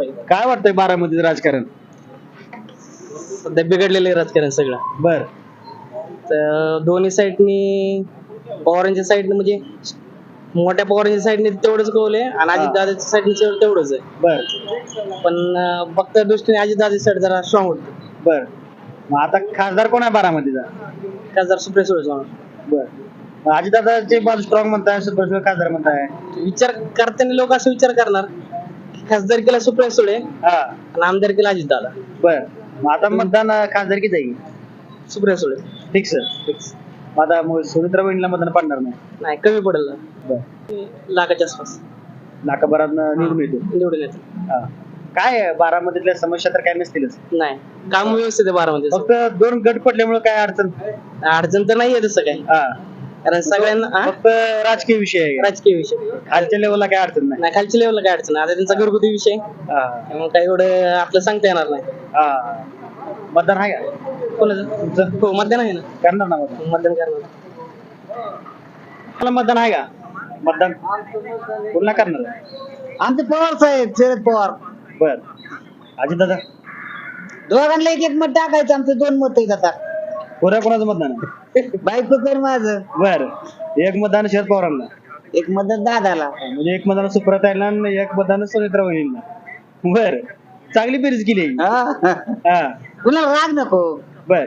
काय वाटतंय बारामतीचं राजकारण? सध्या बिघडलेलं आहे राजकारण सगळं. बर. तर दोन्ही साईडनी पवारांच्या साईडने म्हणजे मोठ्या पवारांच्या साईडने तेवढंच आहे आणि अजित दादाच्या साईडने तेवढंच आहे. बर. पण अं, बघता दृष्टीने अजित दादाची साईड जरा स्ट्रॉंग होती. बर. मग आता खासदार कोण आहे बारामतीचा? खासदार सुप्रिया सुळे चव्हाण. बर. अजितदादाचे बाजू स्ट्रॉंग म्हणताय सुप्रसिद्ध खासदार म्हणताय. विचार करताना लोक असं विचार करणार. की खासदारकीला सुप्रिया सुळे हा. आणि आमदारकीला अजित दादा. बर. मग आता मतदान खासदार किती जाईल सुप्रिया सुळे. फिक्स फिक्स आता मग सुमित्रा बहिणीला मतदान पडणार नाही. नाही कमी पडेल ना. बर. लाखाच्या आसपास. लाखाभरात निवडून येतो निवडून येते हा. काय आहे, बारामतीतल्या समस्या तर काय नसतीलच. नाही काम व्यवस्थित आहे बारामध्ये फक्त दोन गट पडल्यामुळे काय अडचण? अडचण तर नाहीये तसं काय हा. कारण सगळ्यांना हा? फक्त राजकीय विषय आहे. राजकीय विषय. खालच्या लेवलला काय अडचण नाही. नाही खालच्या लेवलला काय अडचण नाही. आता त्यांचा घरगुती विषय. हा. त्यामुळे काही एवढं आपलं सांगता येणार नाही. हा. मतदान आहे का? कोणाचं? हो मतदान आहे ना. करणार ना मतदान? मतदान करणार. मला मतदान आहे का? मतदान पुन्हा करणार आमचे पवार साहेब शरद पवार. बर. अजित दादा दोघांना एक एक मत टाकायचं आमचं दोन मत आहेत आता. पुऱ्या कोणाचं मतदान आहे? बायको कर माझं. बर. एक मतदान शरद पवारांना. एक मतदान दादाला. म्हणजे एक मतदान सुप्रताईला आणि एक मतदान सुनेत्रा वहिनींना. बर. चांगली बेरीज केली. हा. हा. कुणाला राग नको. बर.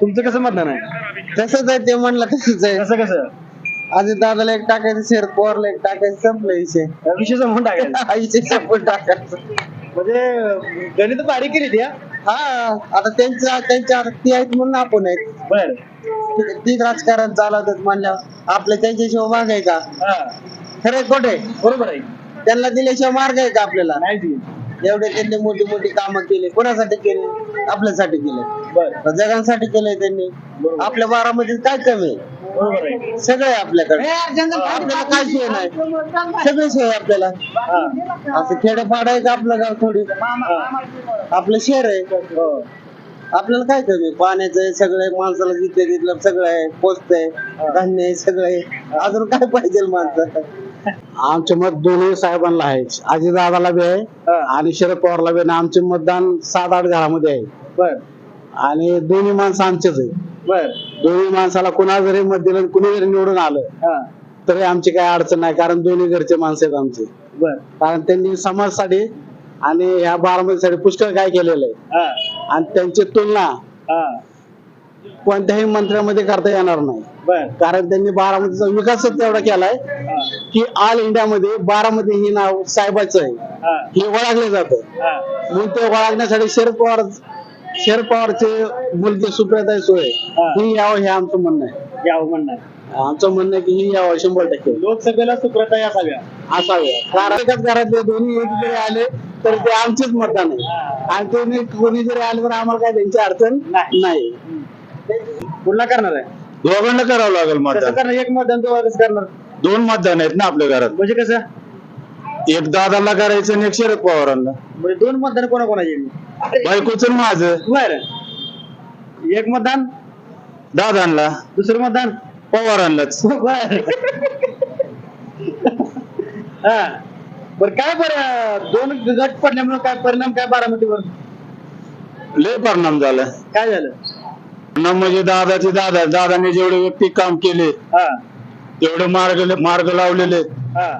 तुमचं कसं मतदान आहे? तसंच आहे ते म्हणलं तसंच आहे. कसं कसं? अजित दादाला एक टाकायचं शरद पवारला एक टाकायचं संपलं विषय. विषय समजून टाकायचं. विषय संपून टाकायचं. म्हणजे गणित बारीक केली ती हा? हा आता त्यांच्या त्यांच्या आता ती आहेत म्हणून आपण आहेत. बर. ती- तीच राजकारण चालवतात म्हणल्यावर आपल्या त्यांच्याशिवाय मार्ग आहे का? हा. खरं खोटे बरोबर आहे. त्यांना दिल्याशिवाय मार्ग आहे का आपल्याला? नाही. एवढे त्यांनी मोठी मोठी कामं केली. कोणासाठी केली? आपल्यासाठी केले. बर. जगांसाठी केलंय त्यांनी. बरोबर. आपल्या बारामध्ये काय कमी आहे? बरोबर आहे. सगळं आहे आपल्याकडे आपल्याला काय सोय नाही. सगळी सोय आहे आपल्याला. हा. असं खेडेपाड आहे का आपलं गाव थोडी. आपलं शहर आहे. हो. आपल्याला काय कमी? आहे? पाण्याचं आहे सगळं आहे माणसाला जिथे तिथलं सगळं आहे पोचत आहे धान्य आहे सगळं आहे. अजून काय पाहिजे माणसं? आमचे मत दोन्ही साहेबांना आहे. अजित दादाला बी आहे हा. आणि शरद पवारला बी आहे. आणि आमचे मतदान सात आठ घरामध्ये आहे. बर. आणि दोन्ही माणसं आमचेच आहे बर. दोन्ही माणसाला कुणा जरी मत दिलं कुणी जरी निवडून आलं हा. तरी आमची काय अडचण नाही कारण दोन्ही घरचे माणसं आहेत आमचे. बर. कारण त्यांनी समाजासाठी आणि ह्या बारामतीसाठी पुष्कळ काय केलेलं आहे. हा. आणि त्यांची तुलना हा. कोणत्याही मंत्र्यामध्ये करता येणार नाही. बर. कारण त्यांनी बारामतीचा विकासच तेवढा केलाय हा. की ऑल इंडियामध्ये बारामती हे नाव साहेबाचं आहे. हा. हे ओळखलं जातं. हा. म्हणून ते ओळखण्यासाठी शरद पवार शरद पवारचे मुलगी सुप्रियाताई सुळे हा. ही यावं हे आमचं म्हणणं आहे. यावं म्हणणं आहे. आमचं म्हणणं आहे की ही यावं शंभर टक्के. लोकसभेला सुप्रता असाव्या. असावे कारण एकाच घरातले दोन्ही एक जरी आले तर ते आमचेच मतदान आहे. आणि तुम्ही कोणी जरी आले तर आम्हाला काय त्यांची अडचण नाही. नाही. पुन्हा करणार आहे. दोघांना करावं लागेल कसं मतदान. करणार? एक मतदान तो कसं करणार? दोन मतदान आहेत ना आपल्या घरात. म्हणजे कसं? एक दादाला करायचं आणि एक शरद पवारांना. म्हणजे दोन मतदान कोणा कोणाचे बायकोच माझं. बर. एक मतदान? दादांना दुसरं मतदान? पवारांनाच बर. हा. बर काय बरं दोन गट पडल्यामुळे काय परिणाम काय बारामतीवर लय परिणाम झाला. काय झालं? परिणाम म्हणजे दादाचे दादा दादाने जेवढे व्यक्ती काम केले हा. तेवढे मार्ग मार्ग लावलेले. हा.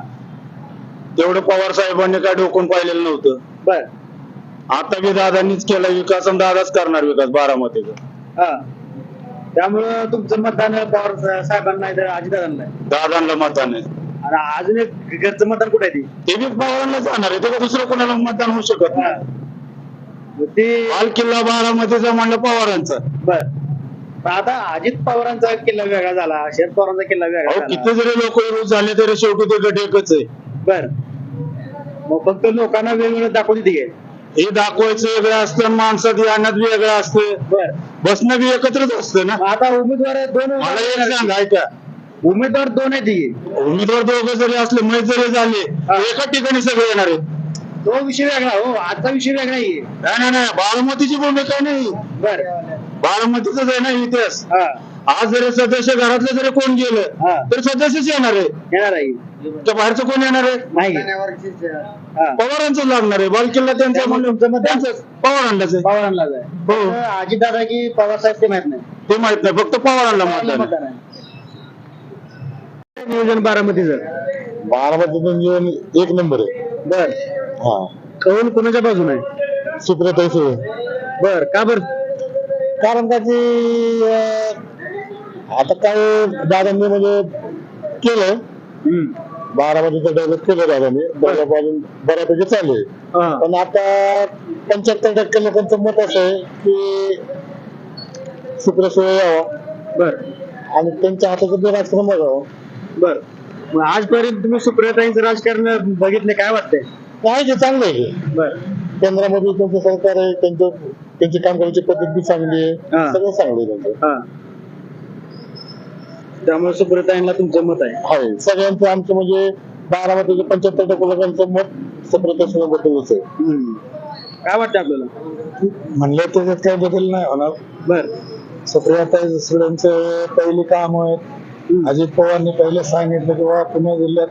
तेवढं पवार साहेबांनी काय डोकून पाहिलेलं नव्हतं. बर. आता बी दादांनीच केला विकास आणि दादाच करणार विकास बारामतीचा. हा. त्यामुळं तुमचं मतदान पवार साहेबांना नाही तर अजितदादांना आहे. दादांना मतदान आहे. आणि अजून एक घरचं मतदान कुठे आहे ती? ते बी पवारांना जाणार आहे ते का दुसरं कोणाला मतदान होऊ शकत हा. नाही मग ते लाल किल्ला बारामतीचा म्हणलं पवारांचा. बर. पण आता अजित पवारांचा किल्ला वेगळा झाला शरद पवारांचा किल्ला वेगळा अहो झाला. किती जरी लोक विरोध झाले तरी शेवटी ते गट एकच आहे. बर. मग फक्त लोकांना वेगवेगळं दाखवून देते. हे दाखवायचं वेगळं असतं माणसात आणत वेगळं असतं. बसणं बी एकत्रच असतं ना. आता उमेदवार दोन मला एक सांग ऐका. उमेदवार दोन आहे ती उमेदवार दोघं जरी असले मैत जरी झाले. एका ठिकाणी सगळे येणार आहेत. तो विषय वेगळा हो. आजचा विषय वेगळा आहे. नाही नाही. बारामतीची भूमिका नाही. बर. बारामतीचाच आहे ना इतिहास. हा. आज जरी सदस्य घरातलं जरी कोण गेलं हा. तर सदस्यच येणार आहे. येणार आहे. तर बाहेरचं कोण येणार आहे? नाही. हा. पवारांचं लागणार आहे. बालकिल्ला त्यांचा त्यामुळे म्हणून तुमचं मत त्यांचंच पवारांनाच आहे. पवारांनाच आहे. हो. अजित दादा की पवार साहेब ते माहीत नाही. ते माहीत नाही. फक्त पवारांना मतदान आहे. मतदान आहे. नियोजन बारामतीचं बारामतीतून एक नंबर आहे. बर. हा. कौल कुणाच्या बाजूने? आहे सुप्रियाताई सुळे बर. का बर? कारण अं, आता काय दादांनी म्हणजे केलं. बारामतीचं डेव्हलप केलं दादांनी. डेव्हलप अजून बऱ्यापैकी चालू आहे. पण आता पंच्याहत्तर टक्के लोकांचं मत असं आहे की सुळे यावा. बर. आणि त्यांच्या हाताचं ते राजकारण बघावं. बर. मग आजपर्यंत तुम्ही सुप्रियाताईंचं राजकारण बघितले काय वाटतंय? काय ते चांगलं आहे. बर. केंद्रामध्ये त्यांचं सरकार आहे त्यांचं त्यांची काम करायची पद्धत बी चांगली. आहे. सगळं चांगलं आहे त्यांचं. त्यामुळे सुप्रियाताईंना तुमचं मत आहे. आहे. सगळ्यांचं आमचं म्हणजे बारामतीचे पंच्याहत्तर टक्के लोकांचं मत सप्रदर्शन बद्दलच आहे. हम्म. काय वाटतं आपल्याला? म्हणलं त्याच्यात काही बदल नाही होणार. बर. सुप्रियाताई सुळेंचं पहिली काम आहेत अजित पवारने पहिले सांगितलं की बाबा पुणे जिल्ह्यात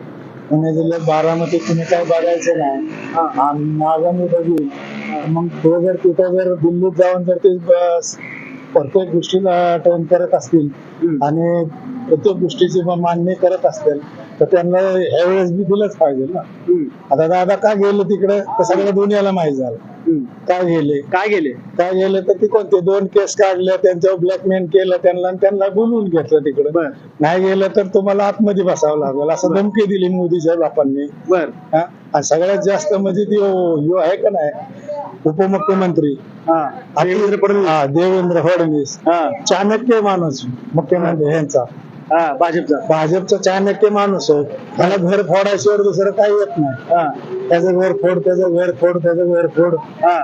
पुणे जिल्ह्यात बारामती तुम्ही काय बघायचं नाही. आणि आगामी बघील मग तो जर तिथं जर दिल्लीत जाऊन जर ते बस प्रत्येक गोष्टीला अटेंड करत असतील आणि प्रत्येक गोष्टीची मान्य करत असतील तर त्यांना ह्यावेळेस बी दिलंच पाहिजे ना. आता दादा का गेले तिकडे? तर सगळ्या दुनियाला माहीत झालं. का गेले? काय गेले? काय गेले? तर ती कोणते दोन केस काढले त्यांच्यावर ब्लॅकमेल केलं त्यांना त्यांना बोलवून घेतलं तिकडे. नाही गेलं तर तुम्हाला आतमध्ये बसावं लागेल असं धमकी दिली मोदीच्या बापांनी बर. हा? आणि सगळ्यात जास्त म्हणजे ती यो आहे का नाही? उपमुख्यमंत्री. हा. देवेंद्र फडणवीस. देवेंद्र फडणवीस. चाणक्य माणूस मुख्यमंत्री यांचा हा भाजपचा. भाजपचा चाणक्य माणूस आहे. त्याला घर फोडायशिवाय दुसरं काही येत नाही. हा. त्याचं घर फोड त्याचं घर फोड त्याचं घर फोड. हा.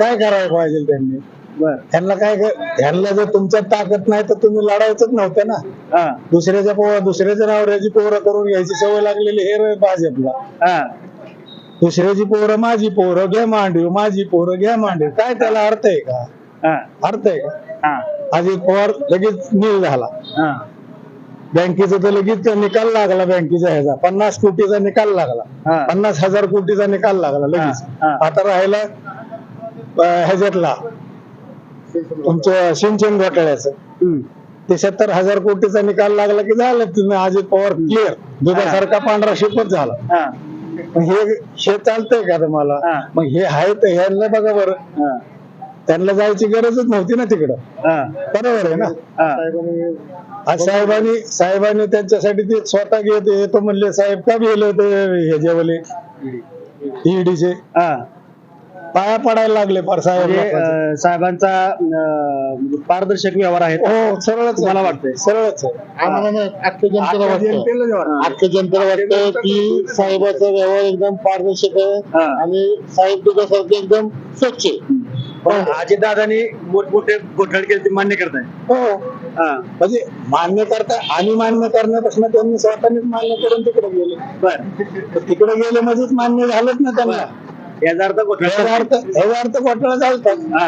काय करायला पाहिजे त्यांनी? बर. त्यांना काय ह्यांना जर तुमच्यात ताकद नाही तर तुम्ही लढायचंच नव्हतं ना. हा. दुसऱ्याच्या पोर दुसऱ्याच्या नावऱ्याची पोरं करून घ्यायची सवय लागलेली हे रे भाजपला. हा. दुसऱ्याची पोरं माझी पोरं घ्या मांडीव माझी पोरं घ्या मांडीव. काय त्याला अर्थ आहे का? हा. अर्थ आहे का? हा. अजित पवार लगेच नील झाला बँकेचा तर लगेच निकाल लागला बँकेचा ह्याचा. पन्नास कोटीचा निकाल लागला. पन्नास हजार कोटीचा निकाल लागला लगेच. आता राहिला ह्याच्यातला तुमचं सिंचन घोटाळ्याचं. ते सत्तर हजार कोटीचा निकाल लागला की झालं तुम्ही अजित पवार क्लिअर दुधासारखा पांढरा शिपच झाला. हा. हे हे चालतंय का तुम्हाला. मग हे आहे तर ह्यांना बघा बरं. त्यांना जायची गरजच नव्हती ना तिकडं हा बरोबर आहे ना हा आज साहेबांनी साहेबांनी त्यांच्यासाठी ते स्वतः घेत येतो म्हणले साहेब का गेले होते ह्याच्यावले ईडीचे हा पाया पडायला लागले फार साहेब म्हणजे लोकांचे. अं, साहेबांचा अं, पारदर्शक व्यवहार आहे हो सरळच आहे. वाटतंय? सरळच आहे आम्हाला नाही, अख्ख्या जनतेला वाटतं. जनतेला वाटतं. अख्ख्या जनतेला वाटतं की साहेबाचा व्यवहार एकदम पारदर्शक आहे हा. आणि साहेब तुझ्यासारखे एकदम स्वच्छ आहे. पण अजितदादांनी मोठमोठे घोटाळे केले ते मान्य करताय. हो. हा. म्हणजे मान्य करता आणि मान्य करण्यापासून त्यांनी स्वतःनेच मान्य करून तिकडे गेले. बर. तर तिकडे गेले म्हणजेच मान्य झालंच ना त्यांना. याचा अर्थ याचा घोटाळा अर्थ याचा अर्थ घोटाळा हा.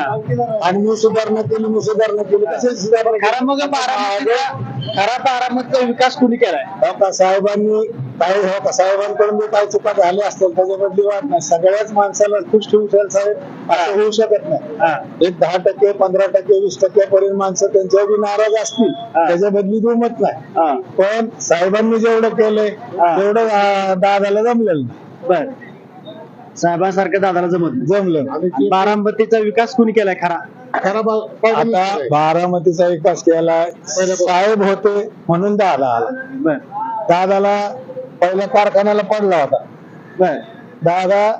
आणि मी सुधारणा केली मी सुधारणा केली. कसे सुधारणा खरा मग बारामतीचा खरा बारामतीचा विकास कुणी केलाय? हो का साहेबांनी काय हो का? साहेबांकडून काही चुका झाल्या असतील त्याच्याबद्दल वाद नाही. सगळ्याच माणसाला खुश ठेवू शकेल साहेब असं होऊ शकत नाही. हा. एक दहा टक्के पंधरा टक्के वीस टक्क्यापर्यंत माणसं त्यांच्यावर बी नाराज असतील. त्याच्या बदली दुमत नाही. हा. पण साहेबांनी जेवढं केलंय. तेवढं दादाला जमलेलं नाही. बर. साहेबांसारख्या दादाला जमत. जमलं बारामतीचा विकास कुणी केलाय खरा? आता बारामतीचा विकास केला साहेब होते म्हणून दादा आला. बर. दादाला पहिल्या कारखान्याला पडला होता. बर दादा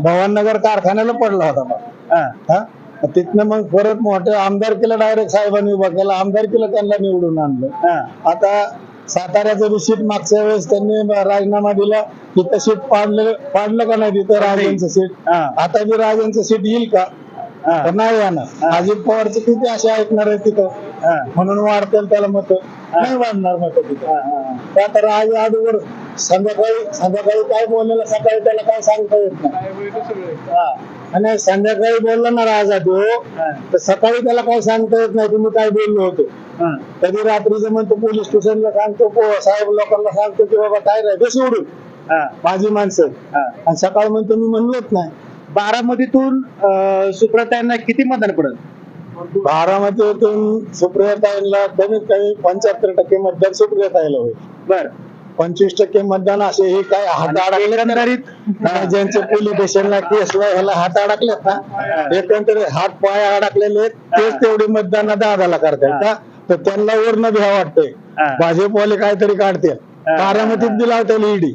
भवाननगर कारखान्याला पडला होता मग. हा. हा? तिथनं मग परत मोठे आमदारकीला डायरेक्ट साहेबांनी उभा केला. आमदारकीला त्यांना निवडून आणलं. हा. आता साताऱ्याचं बी सीट मागच्या वेळेस त्यांनी राजीनामा दिला तिथं सीट पाडलं पाडलं का नाही तिथं राजांचं सीट हा. आता बी राजांचं सीट येईल का? तर नाही येणार अजित पवारचे किती असे ऐकणार आहे तिथं? हा. म्हणून वाढतील त्याला मत. नाही वाढणार मत तिथं. त्या तर आज संध्याकाळी संध्याकाळी काय बोललेलं सकाळी त्याला काय सांगता येत नाही. हा. आणि संध्याकाळी बोलला ना राजा तो हा, तर सकाळी त्याला काही सांगता येत नाही तुम्ही काय बोललो होतो? हा, कधी रात्रीचं म्हणतो पोलीस स्टेशनला सांगतो साहेब लोकांना सांगतो की बाबा काय नाही ते सोडून हा, माझी माणसं. हा. आणि सकाळ म्हणतो मी म्हणलोच नाही. बारामतीतून अं, सुप्रताईंना किती मतदान पडेल? बारामतीतून सुप्रियाताईंना कमीत कमी पंच्याहत्तर टक्के मतदान सुप्रियाताईला होईल. बर. पंचवीस टक्के मतदान असे हे काय हात अडकले ज्यांचे पोलीस स्टेशनला केसला ह्याला हात अडकलेत ना एकंदरीत हात पाय अडकलेले तेच तेवढे मतदान दादाला करतात का? तर त्यांना वरनं भ्या वाटतंय. भाजपवाले काहीतरी काढतील. बारामतीत बी लावतील ईडी.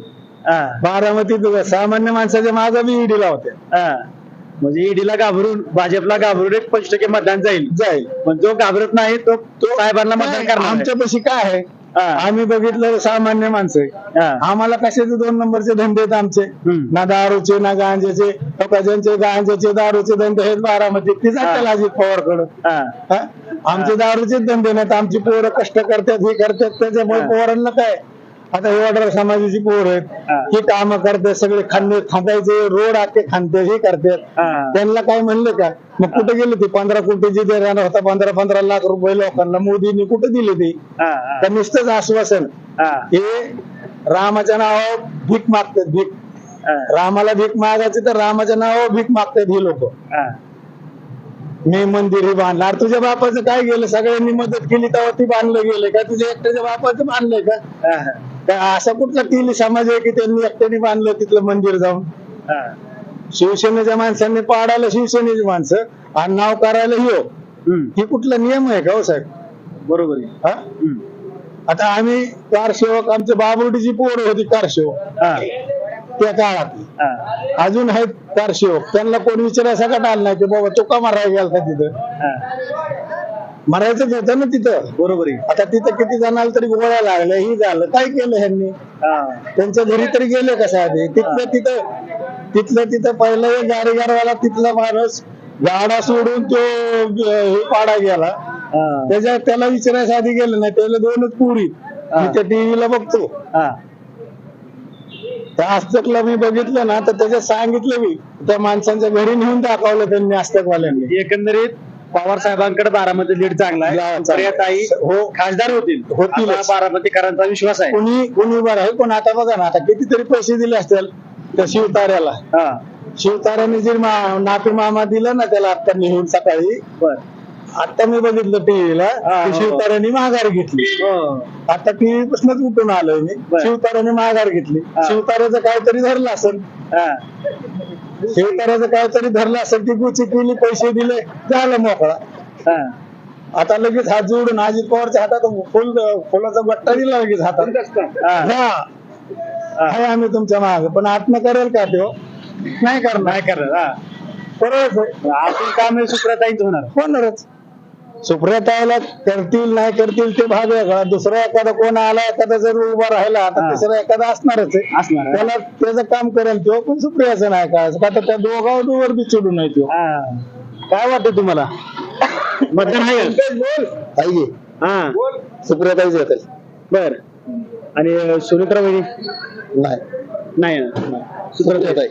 बारामतीत सामान्य माणसाच्या मागं बी ईडी लावते हा. म्हणजे ईडीला घाबरून भाजपला घाबरून एक पंचवीस टक्के मतदान जाईल. जाईल. पण जो घाबरत नाही तो तो साहेबांना मतदान करणार. आमच्यापाशी काय आहे? आम्ही बघितलं सामान्य माणसं आम्हाला कशाचे दोन नंबरचे धंदे आहेत आमचे. ना दारूचे ना गांजाचे ज्यांचे गांजाचे दारूचे धंदे आहेत बारामती. ते जातील अजित पवारकडे. हा, आमचे दारूचे धंदे नाहीत. आमची पोरं कष्ट करतात हे करतात. त्याच्यामुळे. पोरांना काय? आता हे वडार समाजाची पोरं आहेत. हा. कामं करतात सगळे खांदे खांदायचे रोड आखे खांदते हे करतात. त्यांना काय म्हणलं का? मग कुठे गेले ते? पंधरा कोटीची देणार होता पंधरा पंधरा लाख रुपये लोकांना मोदींनी कुठे दिले ते? तर नुसतंच आश्वासन. हा, रामाच्या नावावर भीक मागतात भीक. रामाला भीक मागायची तर रामाच्या नावावर भीक मागतात ही लोक. मी मंदिर हे बांधणार तुझ्या बापाचं काय गेलं? सगळ्यांनी मदत केली तेव्हा ती बांधलं गेले का? तुझ्या एकट्याच्या बापाचं बांधलंय का? असा कुठला टील समाज आहे की त्यांनी एकट्याने बांधलं तिथलं मंदिर जाऊन? हा. शिवसेनेच्या माणसांनी पाडायला शिवसेनेची माणसं आणि नाव करायला हो हे कुठला नियम आहे का हो साहेब? बरोबर आहे. हा? आता आम्ही कारसेवक आमच्या बाबुर्डीची पोरं होती कारसेवक. हा, त्या काळात. हा, अजून आहेत कारसेवक. त्यांना कोण विचारायचा का नाही की बाबा तो का मारायला गेला तिथं. मरायचंच होतं ना तिथं. बरोबर आहे. आता तिथं किती जणांना तरी गोळ्या लागल्या ही झालं काय केलं ह्यांनी? हा, त्यांच्या घरी तरी गेले कसा आधी तिथलं तिथं तिथलं तिथं पहिलं एक गाडीगारवाला तिथला माणूस गाडा सोडून तो अं, हे पाडा गेला. हा, त्याच्या त्याला विचारायचं आधी गेलं नाही त्याला दोनच पुरी मी त्या टीव्हीला बघतो. हा. त्या आस्तकला मी बघितलं ना तर त्याच्यात सांगितलं मी त्या माणसांच्या घरी नेऊन दाखवलं त्यांनी आस्तकवाल्यांनी एकंदरीत पवार साहेबांकडे बारामती लीड चांगला आहे चांगला. सुप्रियाताई हो. खासदार होतील होतीलच. असा बारामतीकरांचा विश्वास आहे कोणी कोणी बरं आहे पण आता बघा ना आता कितीतरी पैसे दिले असतील त्या शिवतार्याला शिवतार्याने जे मा- नातू मामा दिला ना त्याला आता नेऊन सकाळी आता मी बघितलं टीव्हीला हा, हो. शिवतार्याने माघार घेतली हो. आता टीव्ही पासूनच उठून आलोय मी. शिवतार्याने माघार घेतली. शिवतार्याचं काहीतरी धरलं असेल हा, शिवतार्याचं काहीतरी धरलं असेल ती गुची केली पैसे दिले झालं मोकळा हा. आता लगेच हात जोडून अजित पवारच्या हातात फुल फुलाचा गट्टा दिला लगेच हातात हा. हा. आहे आम्ही तुमच्या मागे पण आत्म करेल का तो नाही करणार नाही करणार हा. बरोबर. आपण काम सुप्रियाताईच होणार होणारच सुप्रियाताईला करतील नाही करतील ते भाग वेगळा. दुसरा एखादा कोण आला एखादा जर उभा राहिला हा. तर तिसरा एखादा असणारच आहे. असणार आहे. त्याला त्याचं काम करेल तो पण सुप्रियाचं नाही का का तर त्या दोघांवर बी चिडू नाही तो. हा. काय वाटतं तुम्हाला? मतदान आहे का? आहे. हा. सुप्रियाताईच येतील बर. आणि सुनित्रा वहिनी? नाही. नाही ना? सुप्रियाताई